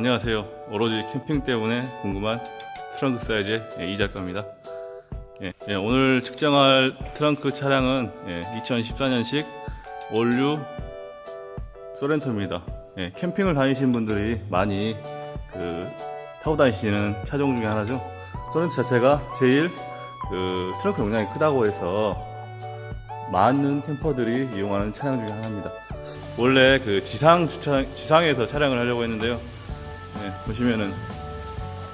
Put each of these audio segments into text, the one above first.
안녕하세요. 오로지 캠핑 때문에 궁금한 트렁크 사이즈의 예, 이작가입니다. 예, 예, 오늘 측정할 트렁크 차량은 2014년식 올류 소렌토입니다. 예, 캠핑을 다니시는 분들이 많이 그, 타고 다니시는 차종 중에 하나죠. 소렌토 자체가 제일 그 트렁크 용량이 크다고 해서 많은 캠퍼들이 이용하는 차량 중에 하나입니다. 원래 그 지상 주차 지상에서 촬영을 하려고 했는데요. 네, 보시면은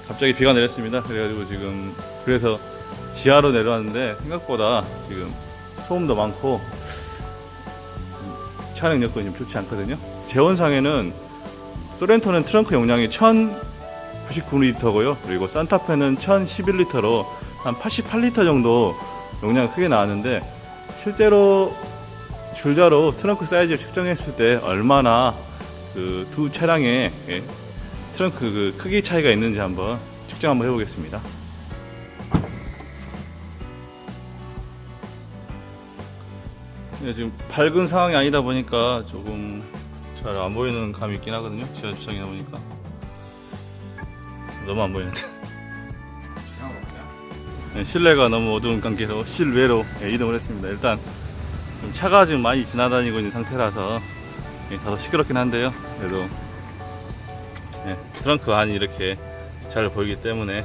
갑자기 비가 내렸습니다. 그래가지고 지금 그래서 지하로 내려왔는데 생각보다 지금 소음도 많고 음, 촬영 여건이 좀 좋지 않거든요. 재원상에는 소렌토는 트렁크 용량이 1099리터고요. 그리고 산타페는 1011리터로 한 88리터 정도 용량이 크게 나왔는데 실제로 줄자로 트렁크 사이즈를 측정했을 때 얼마나 그 두 차량의 예, 트렁크 그 크기 차이가 있는지 한번 측정 한번 해보겠습니다. 네, 지금 밝은 상황이 아니다 보니까 조금 잘 안 보이는 감이 있긴 하거든요. 지하 주차이다 보니까 너무 안 보이는데. 네, 실내가 너무 어두운 관계로 실외로 예, 이동을 했습니다. 일단 좀 차가 지금 많이 지나다니고 있는 상태라서 예, 다소 시끄럽긴 한데요. 그래도 예, 트렁크 안이 이렇게 잘 보이기 때문에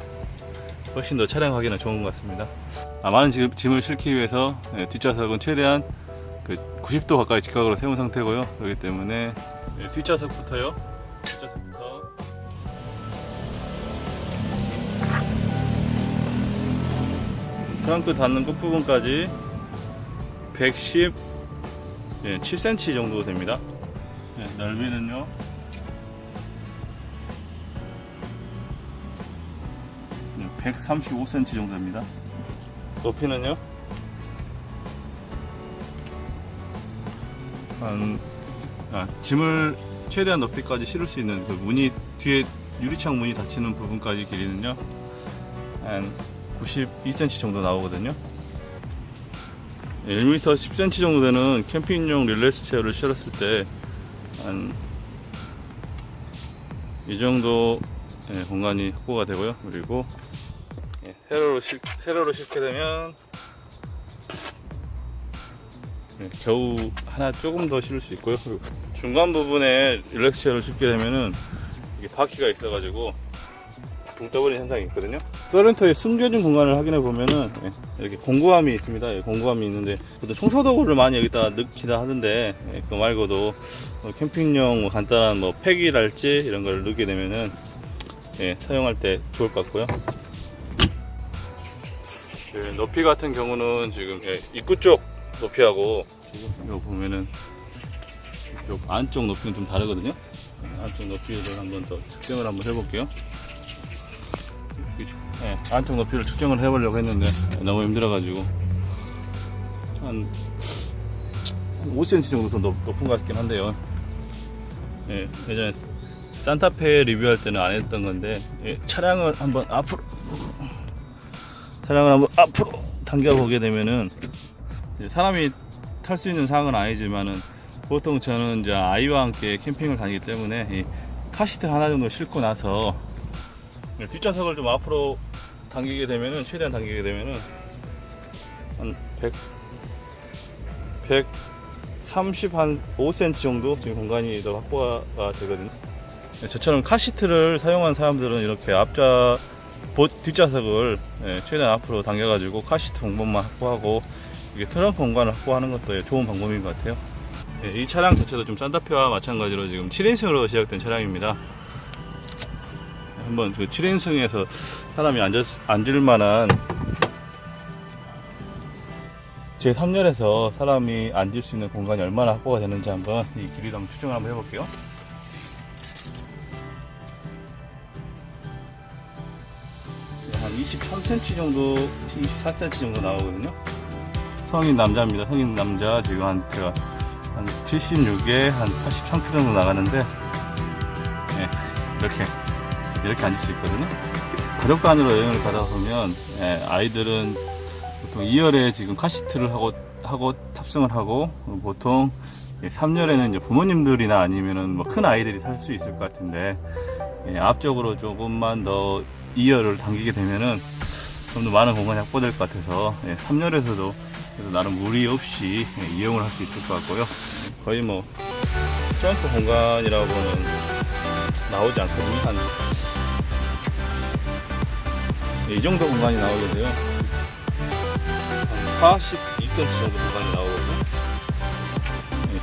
훨씬 더 촬영하기는 좋은 것 같습니다. 아, 많은 짐- 짐을 실기 위해서 예, 뒷좌석은 최대한 그 90도 가까이 직각으로 세운 상태고요. 그렇기 때문에 예, 뒷좌석부터요. 뒷좌석부터 트렁크 닿는 끝부분까지 110, 예, 7cm 정도 됩니다. 예, 넓이는요. 135cm 정도 됩니다. 높이는요. 한, 아, 짐을 최대한 높이까지 실을 수 있는 그 문이 뒤에 유리창 문이 닫히는 부분까지 길이는요. 한 92cm 정도 나오거든요. 1m 10cm 정도 되는 캠핑용 릴레스 체어를 실었을 때 한 이 정도 예, 공간이 확보가 되고요. 그리고 예, 세로로 실, 세로로 실게 되면 예, 겨우 하나 조금 더 실을 수 있고요. 그리고 중간 부분에 릴렉스 체어를 실게 되면은 이게 바퀴가 있어가지고 붕 떠버리는 현상이 있거든요. 서렌터의 숨겨진 공간을 확인해 보면은 예, 이렇게 공구함이 있습니다. 예, 공구함이 있는데 보통 청소도구를 많이 여기다 넣기다 하던데 예, 그거 말고도 뭐 캠핑용 뭐 간단한 뭐 팩이랄지 이런 걸 넣게 되면은 예, 사용할 때 좋을 것 같고요. 예, 높이 같은 경우는 지금 예, 입구 쪽 높이하고 지금 이거 보면은 이쪽 안쪽 높이는 좀 다르거든요. 예, 안쪽 높이를 한번 더 측정을 한번 해볼게요. 네, 안쪽 높이를 측정을 해보려고 했는데 너무 힘들어가지고 한 5cm 정도 더 높, 높은 것 같긴 한데요. 예, 예전에 산타페 리뷰할 때는 안 했던 건데 예, 차량을 한번 앞으로 차량을 한번 앞으로 당겨 보게 되면은 사람이 탈 수 있는 상황은 아니지만은 보통 저는 이제 아이와 함께 캠핑을 다니기 때문에 이 카시트 하나 정도 싣고 나서 네, 뒷좌석을 좀 앞으로 당기게 되면은 최대한 당기게 되면은 한 100, 130 한 5cm 정도 지금 공간이 더 확보가 되거든요. 네, 저처럼 카시트를 사용한 사람들은 이렇게 앞좌 보- 뒷좌석을 예, 최대한 앞으로 당겨가지고 카시트 공간만 확보하고 이게 트렁크 공간을 확보하는 것도 좋은 방법인 것 같아요. 예, 이 차량 자체도 좀 산타페와 마찬가지로 지금 7인승으로 시작된 차량입니다. 한번 그 7인승에서 사람이 앉을, 앉을 만한 제 3열에서 사람이 앉을 수 있는 공간이 얼마나 확보가 되는지 한번 이 길이도 한번 추정을 한번 해볼게요. 23cm 정도, 24cm 정도 나오거든요. 성인 남자입니다. 성인 남자 지금 한 제가 한 76에 한 83kg 정도 나가는데 네, 이렇게 이렇게 앉을 수 있거든요. 가족 단위로 여행을 가다 보면 예, 아이들은 보통 2열에 지금 카시트를 하고 하고 탑승을 하고 보통 3열에는 이제 부모님들이나 아니면은 뭐 큰 아이들이 살 수 있을 것 같은데 예, 앞쪽으로 조금만 더 2열을 당기게 되면은 좀 더 많은 공간이 확보될 것 같아서 예, 3열에서도 그래도 나름 무리 없이 예, 이용을 할 수 있을 것 같고요. 예, 거의 뭐 트렁크 공간이라고는 나오지 않거든요. 한, 예, 이 정도 공간이 나오게 돼요. 한 42cm 정도 공간이 나오거든요.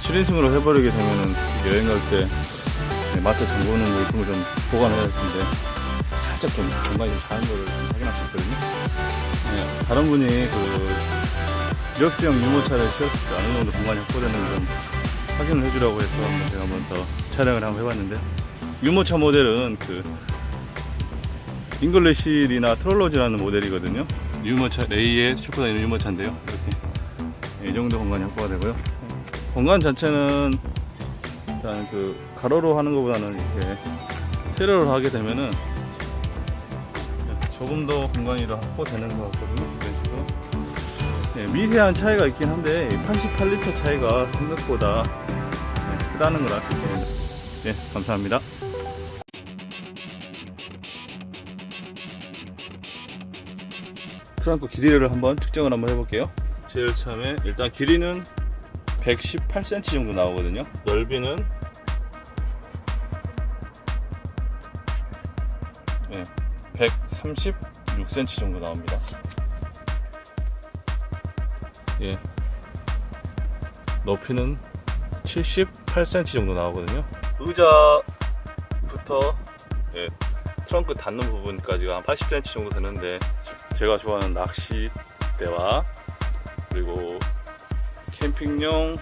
7인승으로 해버리게 되면은 여행 갈때 네, 마트 잠그는 물품을 좀 보관해야 할 텐데 살짝 좀 공간이 좀 작은 거를 좀 확인할 수 있거든요. 네, 다른 분이 그 이력수형 유모차를 세웠을 때 어느 정도 공간이 확보되는 좀 확인을 해주라고 해서 제가 한번 더 촬영을 한번 해봤는데 유모차 모델은 그 잉글리실이나 트롤로즈라는 모델이거든요. 유모차 레이에 싣고 다니는 유모차인데요. 이렇게 이 정도 공간이 확보가 되고요. 공간 자체는 일단 그 가로로 하는 것보다는 이렇게 세로로 하게 되면은 조금 더 공간이 더 확보되는 것 같거든요. 이런 식으로. 네, 미세한 차이가 있긴 한데 88리터 차이가 생각보다 네, 크다는 걸알수 있습니다. 네, 감사합니다. 트렁크 길이를 한번 측정을 한번 해볼게요. 제일 처음에 일단 길이는 118cm 정도 나오거든요. 넓이는 네, 136cm 정도 나옵니다. 예. 높이는 78cm 정도 나오거든요. 의자부터 예, 트렁크 닿는 부분까지가 한 80cm 정도 되는데 제가 좋아하는 낚싯대와 그리고 캠핑용